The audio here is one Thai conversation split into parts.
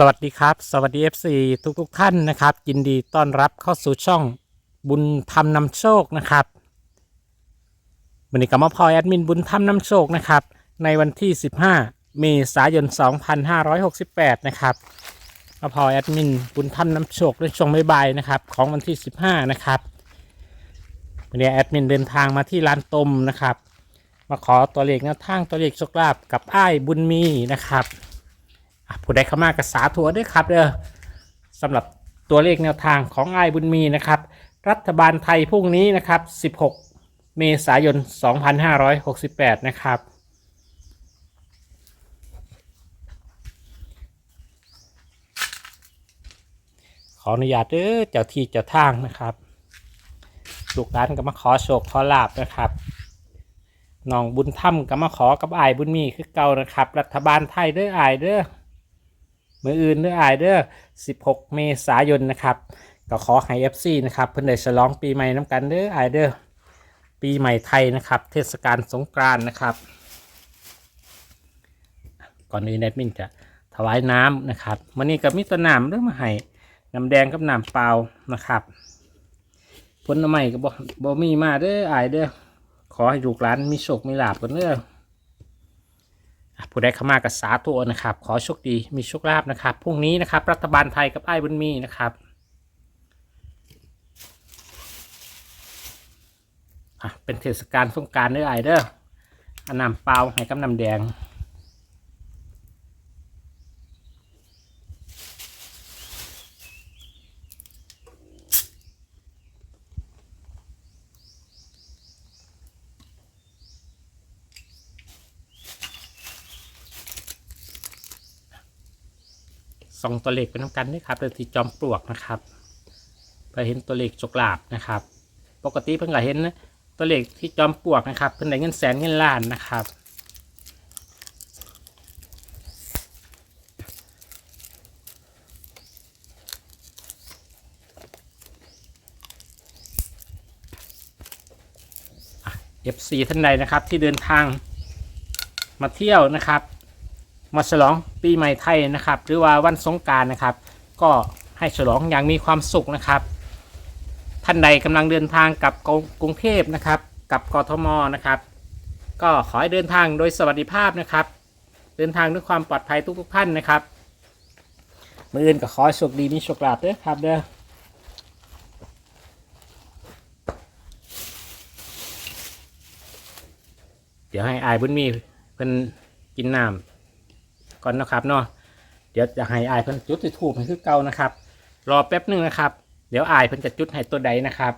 สวัสดีครับ สวัสดี FC ทุกทุกๆท่านนะครับ ยินดีต้อนรับเข้าสู่ช่องบุญธรรมนำโชคนะครับวันนี้ก็มาพอแอดมินบุญธรรมนำโชคนะครับ ในวันที่ 15 เมษายน 2568 นะครับมาพอแอดมินบุญธรรมนำโชคในช่วงบ่ายๆนะครับ ของวันที่ 15 นะครับวันนี้แอดมินเดินทางมาที่ลานตมนะครับ มาขอตัวเลขแนวทางตัวเลขโชคลาภกับอ้ายบุญมีนะครับ ผู้ใดเข้ามากระสาทัวด้วยครับเด้อสำหรับตัวเลขแนวทางของไอ้บุญมีนะครับ รัฐบาลไทยพรุ่งนี้นะครับ 16 เมษายน 2568 นะครับขออนุญาตเด้อเจ้าที่เจ้าทางนะครับลูกหลานก็มาขอโชคขอลาบนะครับน้องบุญถ้ำก็มาขอกับอายบุญมีคือเก่านะครับ รัฐบาลไทยเด้ออายเด้อ มืออื่นเด้ออายเด้อ16 เมษายนนะครับก็ขอให้ FC นะครับเพิ่นได้ฉลองปีใหม่น้ำกันเด้ออายเด้อปีใหม่ไทยนะครับ เทศกาลสงกรานต์นะครับ ก่อนอื่นแอดมินจะถวายน้ำนะครับวันนี้ก็มีแต้นน้ำเรื่องมาให้น้ำแดงกับน้ำเปล่านะครับผลไม้ก็บ่บ่มีมาเด้ออายเด้อขอให้ลูกหลานมีโชคมีลาบกันเด้ออะ ผู้ใดเข้ามากับสาตัวนะครับ ขอโชคดีมีโชคลาภนะครับพรุ่งนี้นะครับ รัฐบาลไทยกับไอ้บุญมีนะครับเป็นเทศกาลสงการเด้อไอเด้ออันนำเปล่าให้กำนำแดง สองตัวเลขเป็นน้ำกันด้วยครับโดยที่จอมปลวกนะครับเพื่อเห็นตัวเลขโชคลาภนะครับ ปกติเพิ่งก็เห็นตัวเลขที่จอมปลวกนะครับเพิ่นได้เงินแสนเงินล้านนะครับ FC ท่านใดนะครับที่เดินทางมาเที่ยวนะครับ มาฉลองปีใหม่ไทยนะครับ หรือว่าวันสงการนะครับ ก็ให้ฉลองอย่างมีความสุขนะครับ ท่านใดกำลังเดินทางกลับกรุงเทพนะครับ กับกทมนะครับ ก็ขอให้เดินทางโดยสวัสดิภาพนะครับ เดินทางด้วยความปลอดภัยทุกๆท่านนะครับมืออื่นก็ขอให้โชคดีมีโชคลาภด้วยครับเด้อเดี๋ยวให้อายบุญมีเพิ่นกินน้ำ ก่อนนะครับเนาะเดี๋ยวจะให้อายเพิ่นจุดที่ถูกให้คือเก่านะครับ รอแป๊บหนึ่งนะครับ เดี๋ยวอายเพิ่นจะจุดให้ตัวใดนะครับ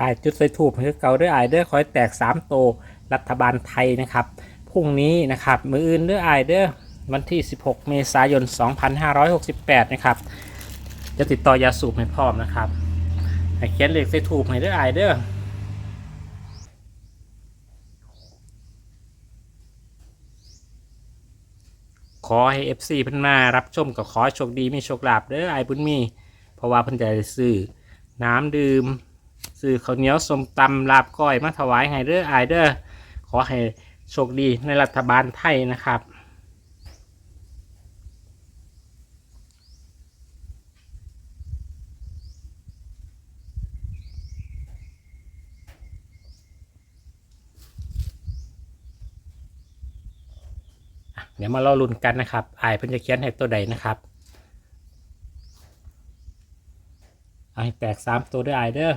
อายจุดใส่ถูกให้คือเก่าด้วยอายเด้อคอยแตกสามโตรัฐบาลไทยนะครับพรุ่งนี้นะครับ มืออื่นเด้ออายเด้อวันที่ 16 เมษายน 2568 นะครับ จะติดต่อยาสูบให้พร้อมนะครับให้เขียนเลขใส่ถูกให้เด้ออายเด้อขอให้ FC เพิ่นมารับชมก็ขอโชคดีมีโชคลาภเด้อไอายบุญมี เพราะว่าเพิ่นจะได้ซื้อน้ำดื่มซื้อข้าวเหนียวสมตำลาบก้อยมาถวายให้เด้ออายเด้อขอให้โชคดีในรัฐบาลไทยนะครับ เดี๋ยวมาเล่าลุ้นกันนะครับอายเพิ่นจะเขียนให้ตัวใดนะครับเอาให้แตกสามตัวด้วยไอเด้อ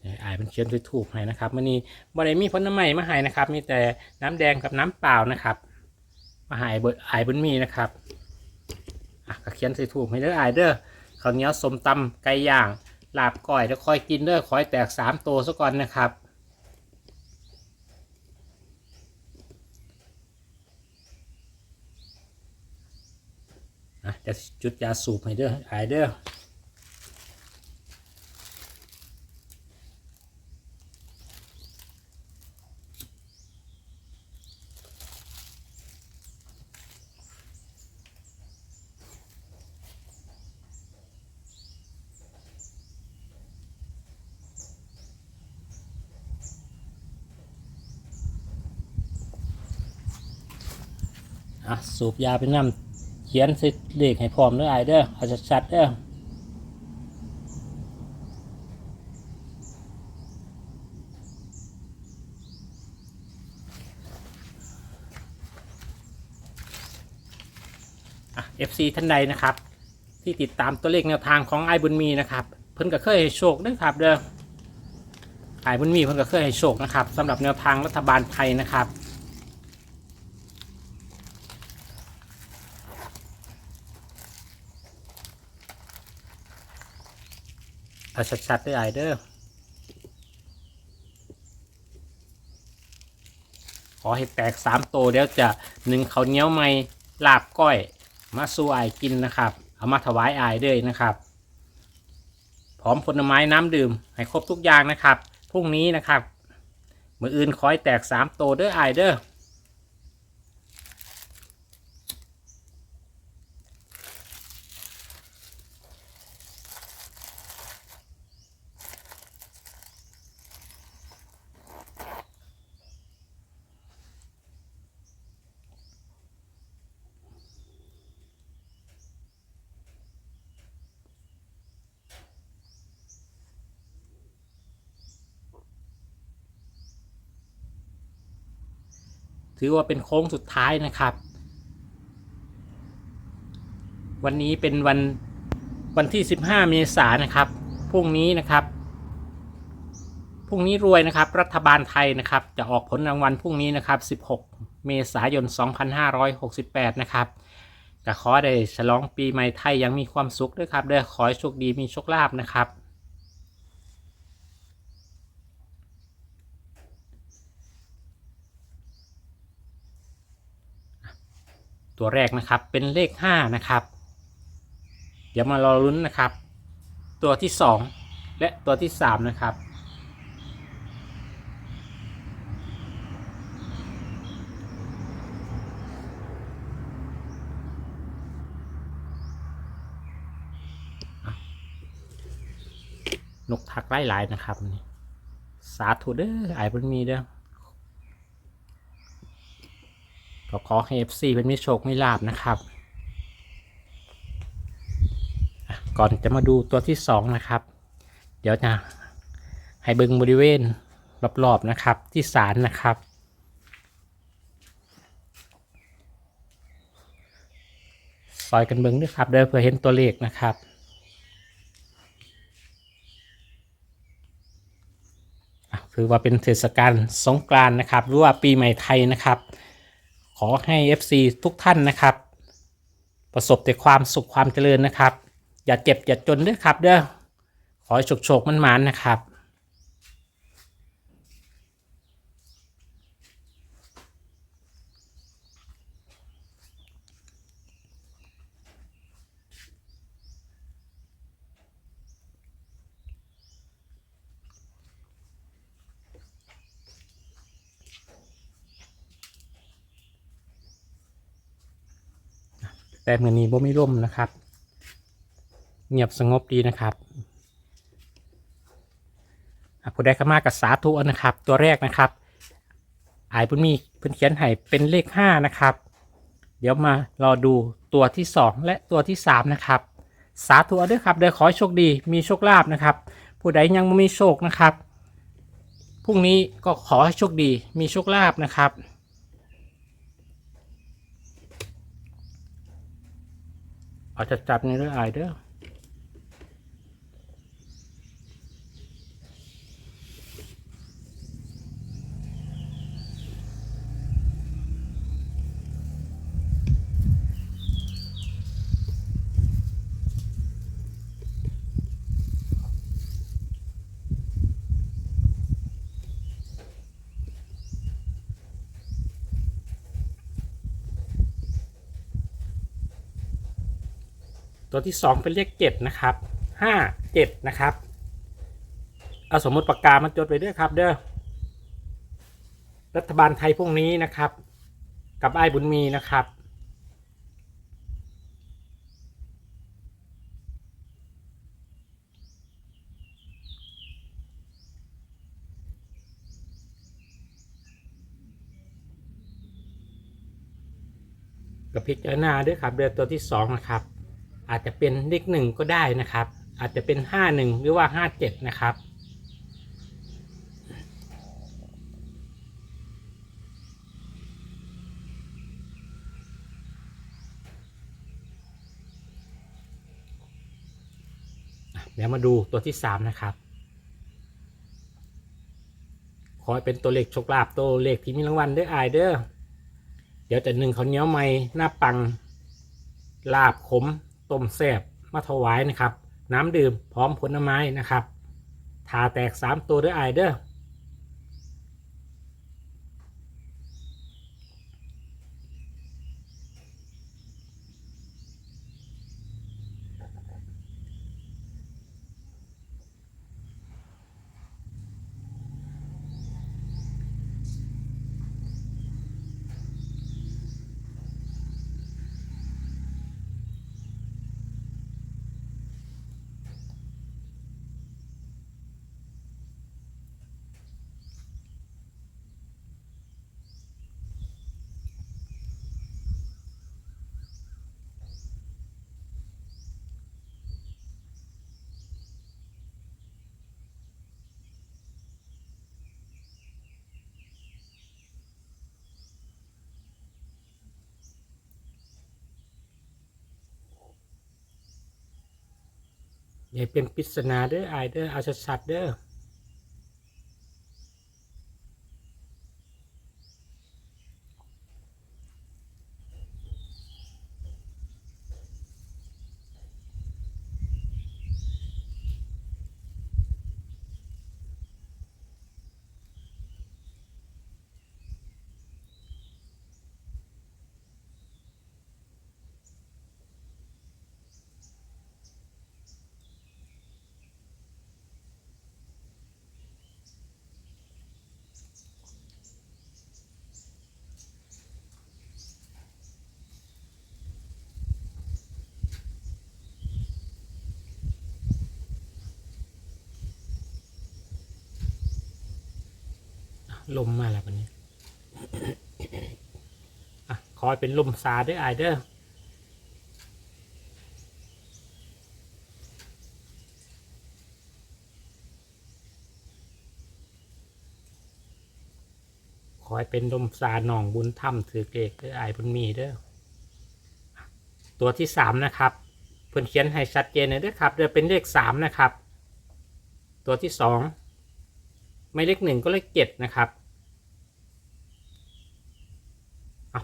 เนี่ยอเป็นเขียนด้วยถูกให้นะครับมื่อนี้บ่ได้มีผลไม้มาให้นะครับ มีแต่น้ำแดงกับน้ำเปล่านะครับ มาให้เบิดอายบนมีนะครับอะก็เขียนใส่ถูกให้เด้ออเด้อข้าวเหนียวสมตำไก่ย่าง ลาบก่อยแล้วคอยกินเด้อคอยแตกสามตัวซะก่อนนะครับอะจะจุดยาสูบให้เด้อหายเด้อ อะสูบยาไปนำเขียนสิเลขให้พร้อมด้อไอเด้อเอาชัดๆเด้ออะ FC ท่านใดนะครับ ที่ติดตามตัวเลขแนวทางของไอ้บุญมีนะครับ เพิ่นก็เคยให้โชคด้วยครับเด้อไอ้บุญมีเพิ่นก็เคยให้โชคนะครับสำหรับแนวทางรัฐบาลไทยนะครับ เอาชัดๆได้ไอเด้อขอให้แตกสามโตเดี๋ยวจะหนึ่งเขาเนี้ยวไม่ลาบก้อย มาสู้ไอกินนะครับ เอามาถวายไอายด้วยนะครับ พร้อมผลไม้น้ำดื่ม ให้ครบทุกอย่างนะครับ พรุ่งนี้นะครับ มืออื่นขอให้แตกสามโตเด้อไอเด้อ ถือว่าเป็นโค้งสุดท้ายนะครับ วันนี้เป็นวันวันที่ 15 เมษายนนะครับพรุ่งนี้นะครับพรุ่งนี้รวยนะครับ รัฐบาลไทยนะครับ จะออกผลรางวัลพรุ่งนี้นะครับ 16 เมษายน 2568 นะครับก็ขอได้ฉลองปีใหม่ไทยยังมีความสุขด้วยครับเด้อขอให้โชคดีมีโชคลาภนะครับ ตัวแรกนะครับเป็นเลข 5 นะครับ เดี๋ยวมารอลุ้นนะครับ ตัวที่ 2 และตัวที่ 3 นะครับ นกทักไล่หลายนะครับ สาธุเด้อไอ้เพิ่นมีเด้อ ก็ขอให้ FC เป็นมิโชคไม่ลาบนะครับก่อนจะมาดูตัวที่สองนะครับ เดี๋ยวจะให้เบิงบริเวณรอบๆนะครับที่ศาลนะครับ ซอยกันเบิงด้วยครับเดี๋ยวเพื่อเห็นตัวเลขนะครับอะถือว่าเป็นเทศกาลสงกรานต์นะครับ หรือว่าปีใหม่ไทยนะครับ ขอให้ FC ทุกท่านนะครับ ประสบแต่ความสุขความเจริญนะครับ อย่าเจ็บอย่าจนด้วยครับเด้อขอให้โชคโชคมันมันๆนะครับ แต่เมื่อนี้บ่มีร่มนะครับ เงียบสงบดีนะครับผู้ใดเข้ามากับสาธุนะครับ ตัวแรกนะครับอายเพุ่นมีเพิ่นเขียนให้เป็นเลขห้านะครับ เดี๋ยวมารอดูตัวที่สองและตัวที่สามนะครับสาธุด้วยครับเดี๋ยวขอโชคดีมีโชคลาภนะครับ ผู้ใดยังไม่มีโชคนะครับพรุ่งนี้ก็ขอให้โชคดีมีโชคลาภนะครับ เอาจะจับในเรื่องอายเด้อ ตัวที่สองเป็นเลขเจ็ดนะครับห้าเจ็ดนะครับเอาสมมติปากกามันจดไปด้วยครับเด้อรัฐบาลไทยพรุ่งนี้นะครับ กับไอ้บุญมีนะครับกับพิจารณาด้วยครับเดือนตัวที่สองนะครับ อาจจะเป็นเลขหนึ่งก็ได้นะครับ อาจจะเป็นห้าหนึ่งหรือว่าห้าเจ็ดนะครับ เดี๋ยวมาดูตัวที่สามนะครับ ขอให้เป็นตัวเลขโชคลาภตัวเลขที่มีรางวัลด้ออายเด้อเดี๋ยวจะหนึ่งเขาเนียวใหม่หน้าปังลาบขม ต้มแซ่บมาถวายนะครับ น้ำดื่มพร้อมผลไม้นะครับทาแตกสามตัวด้ออายเดอร์ อย่าเป็นปริศนาเด้ออายเด้อเอาชัดๆเด้อ ลมมาแล้ววันนี้อะขอให้เป็นลมซาด้วยอายเด้อขอให้เป็นลมซาหนองบุญถ้ำถือเกกเด้ออายบุญมีเด้อตัวที่สามนะครับ เพื่อนเขียนให้ชัดเจนเลยด้อครับเดี๋ยวเป็นเลขสามนะครับ ตัวที่สอง ไม่เลขหนึ่งก็เลขเจ็ดนะครับ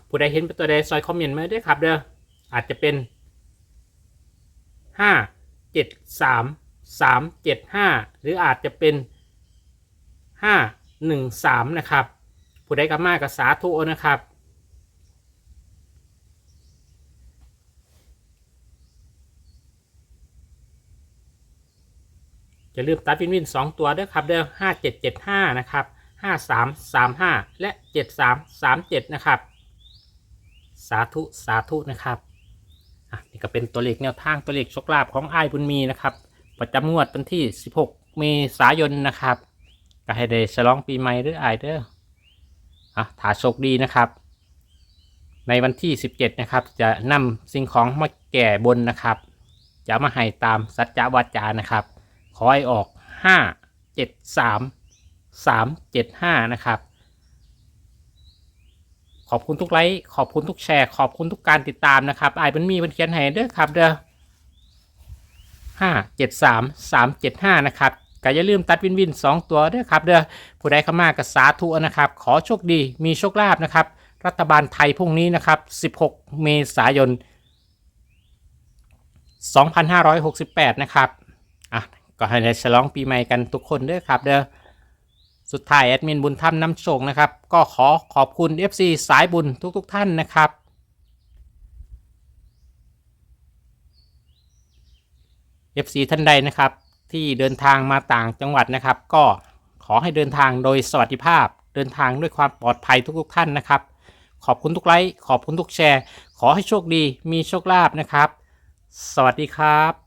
ผู้ใดเห็นเป็นตัวใดซอยคอมเมนต์มาด้วยครับเด้ออาจจะเป็นห้าเจ็ดสามสามเจ็ดห้าหรืออาจจะเป็นห้าหนึ่งสามนะครับ ผู้ใดกับมากกับสาธุนะครับ จะลืมตัดวินวินสองตัวด้วยครับเด้อห้าเจ็ดเจ็ดห้านะครับห้าสามสามห้าและเจ็ดสามสามเจ็ดนะครับ สาธุสาธุนะครับอะนี่ก็เป็นตัวเลขแนวทางตัวเลขโชคลาภของไอ้บุญมีนะครับ ประจำงวดวันที่ 16 เมษายนนะครับก็ให้ได้ฉลองปีใหม่หรืออ้เด้ออะถาโชคดีนะครับ ในวันที่ 17 นะครับ จะนำสิ่งของมาแก่บนนะครับ จะมาให้ตามสัจจวาจานะครับ ขอให้ออก 5 7 3 3 7 5 นะครับ ขอบคุณทุกไลค์ขอบคุณทุกแชร์ ขอบคุณทุกการติดตามนะครับไอ้มันมีมันเขียนให้เด้อครับเด้อห้าเจ็ดสามสามเจ็ดห้านะครับก็อย่าลืมตัดวินวินสองตัวเด้อครับเด้อผู้ใดเข้ามากับสาธุนะครับ ขอโชคดีมีโชคลาภนะครับ รัฐบาลไทยพรุ่งนี้นะครับ 16 เมษายน 2568 นะครับอะ ก็ให้ได้ฉลองปีใหม่กันทุกคนด้อครับ เด้อสุดท้ายแอดมินบุญธรรมน้ำโชคนะครับ ก็ขอขอบคุณ FC สายบุญทุกๆทท่านนะครับ FC ท่านใดนะครับ ที่เดินทางมาต่างจังหวัดนะครับ ก็ขอให้เดินทางโดยสวัสดิภาพ เดินทางด้วยความปลอดภัยทุกๆท่านนะครับ ขอบคุณทุกไลค์ขอบคุณทุกแชร์ ขอให้โชคดีมีโชคลาภนะครับ สวัสดีครับ